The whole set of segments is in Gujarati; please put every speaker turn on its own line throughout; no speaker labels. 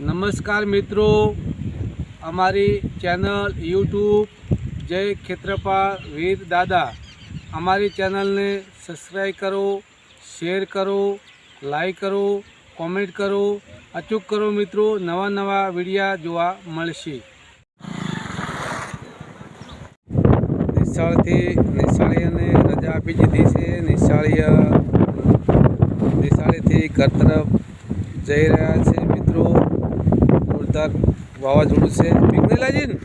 નમસ્કાર મિત્રો. અમારી ચેનલ યુટ્યુબ જય ખેત્રપા વીર દાદા. અમારી ચેનલને સબસ્ક્રાઈબ કરો, શેર કરો લાઈક કરો, કોમેન્ટ કરો. અચૂક કરો મિત્રો, નવા નવા વિડીયા જોવા મળશે. નિશાળથી નિશાળીને રજા આપી દીધી છે. નિશાળીય નિશાળીથી ઘર તરફ જઈ રહ્યા છે. જોરદાર વાવાઝોડું છે. પિંગલીલાજી ને?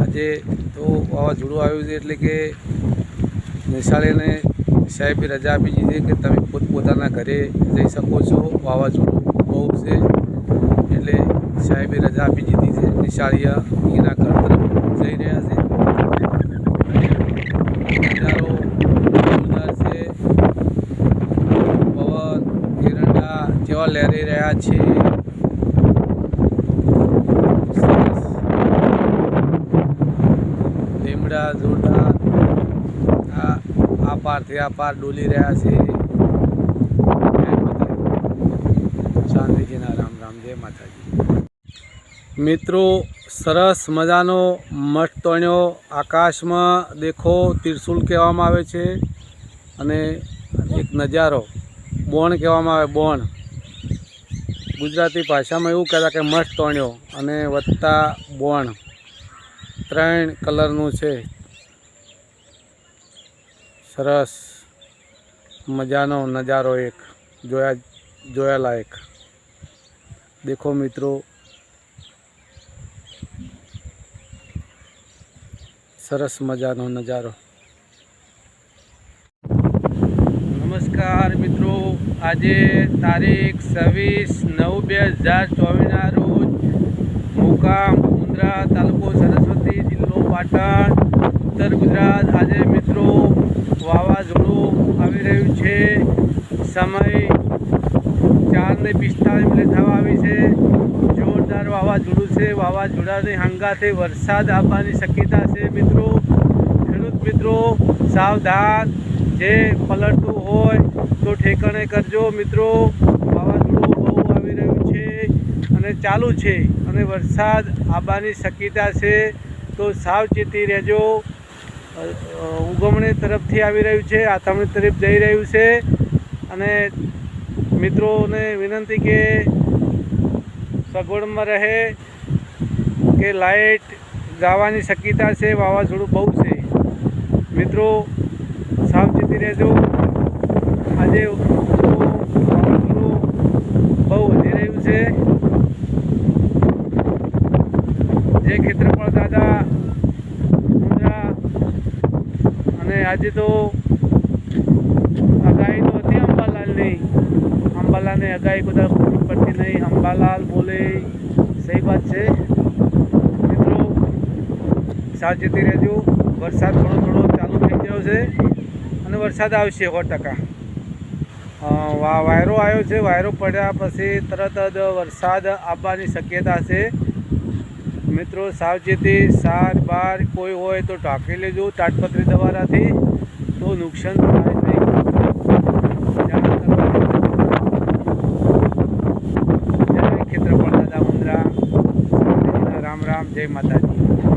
આજે તો વાવાઝોડું આવ્યું છે એટલે કે નિશાળીને સાહેબે રજા આપી દીધી કે તમે પોતપોતાના ઘરે જઈ શકો છો. વાવાઝોડું બહુ છે. એટલે સાહેબે રજા આપી દીધી છે. નિશાળીયા ઘર તરફ જઈ રહ્યા છે નજારો જોરદાર છે પવન જેવા લહેરી રહ્યા છે. લીમડા જોડા આ પારથી આ પાર ડોલી રહ્યા છે. શાંતિજીના રામ રામ, જય માતાજી. મિત્રો, સરસ મજાનો મઠ તોણ્યો આકાશમાં દેખો, ત્રિશુલ કહેવામાં આવે છે અને એક નજારો, બોણ કહેવામાં આવે, બોણ. ગુજરાતી ભાષામાં એવું કહેતા કે મઠ તોણ્યો અને વત્તા બોણ. ત્રણ કલરનું છે. સરસ. મજાનો નજારો એક. જોયા, જોયાલાયક. દેખો મિત્રો. સરસ મજાનો નજારો. નમસ્કાર મિત્રો. આજે તારીખ છવ્વીસ નવ બે હજાર ચોવીસના રોજ મુકામ મુન્દ્રા તાલુકો સરસ્વતી જિલ્લો પાટણ, ઉત્તર ગુજરાત. આજે મિત્રો વાવાઝોડું આવી રહ્યું છે. સમય ચાર ને પિસ્તાળીસ મિનિટ થવા આવી છે. જોરદાર વાવાઝોડું છે. વાવાઝોડાની હંગાથી વરસાદ આવવાની શક્યતા છે મિત્રો. ખેડૂત મિત્રો, સાવધાન જે પલટતું હોય તો ઠેકાણે કરજો. મિત્રો, વાવાઝોડું બહુ આવી રહ્યું છે અને ચાલુ છે અને વરસાદ આવવાની શક્યતા છે, તો સાવચેતી રહેજો. ઉગમણી તરફથી આવી રહ્યું છે, આથમણી તરફ જઈ રહ્યું છે. અને મિત્રોને વિનંતી કે સગવડમાં રહે, કે લાઇટ જવાની શક્યતા છે, વાવાઝોડું બહુ છે. મિત્રો સાવચેતી રહેજો. આજે બહુ વધી રહ્યું છે. જે ખેતરફળ દાદા અને આજે તો અગાઈ તો હતી અંબાલાલની. અંબાલાલને અગાઈ બધા પડતી નહીં. અંબાલાલ બોલે, સહી વાત છે. મિત્રો, સાવચેતી રહેજો. વરસાદ થોડો થોડો ચાલુ થઈ ગયો છે. વરસાદ આવશે સો ટકા. વાયરો આવ્યો છે, વાયરો પડ્યા પછી તરત જ વરસાદ આવવાની શક્યતા છે. મિત્રો, સાવચેતી સાર બાર કોઈ હોય તો ઢાંકી લેજો તાટપત્રી દવારાથી. તો નુકસાન થાય નહીં. ખેત્રપાળ દાદા મુંદ્રા. રામ રામ, જય માતાજી.